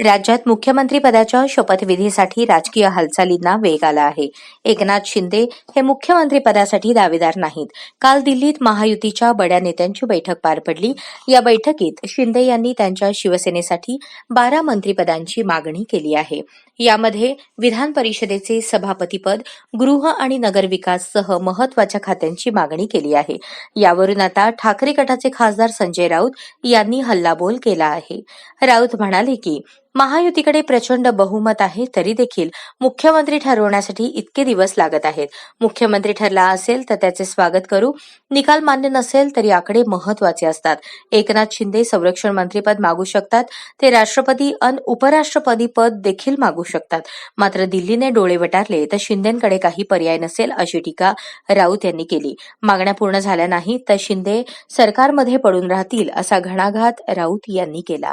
राज्यात मुख्यमंत्रीपदाच्या शपथविधीसाठी राजकीय हालचालींना वेग आला आहे. एकनाथ शिंदे हे मुख्यमंत्रीपदासाठी दावेदार नाहीत. काल दिल्लीत महायुतीच्या बड्या नेत्यांची बैठक पार पडली. या बैठकीत शिंदे यांनी त्यांच्या शिवसेनेसाठी बारा मंत्रीपदांची मागणी केली आहे. यामध्ये विधान परिषदेचे सभापतीपद गृह आणि नगरविकाससह महत्त्वाच्या खात्यांची मागणी केली आहे. यावरून आता ठाकरे गटाचे खासदार संजय राऊत यांनी हल्लाबोल केला आहे. राऊत म्हणाले की महायुतीकडे प्रचंड बहुमत आहे तरी देखील मुख्यमंत्री ठरवण्यासाठी इतके दिवस लागत आहेत. मुख्यमंत्री ठरला असेल तर त्याचे स्वागत करू. निकाल मान्य नसेल तरी आकडे महत्त्वाचे असतात. एकनाथ शिंदे संरक्षण मंत्रीपद मागू शकतात. ते राष्ट्रपती अन उपराष्ट्रपती पद देखील मागू शकतात. मात्र दिल्लीने डोळे वटारले तर शिंदेकडे काही पर्याय नसेल अशी टीका राऊत यांनी केली. मागण्या पूर्ण झाल्या नाही तर शिंदे सरकारमध्ये पडून राहतील असा घणाघात राऊत यांनी केला.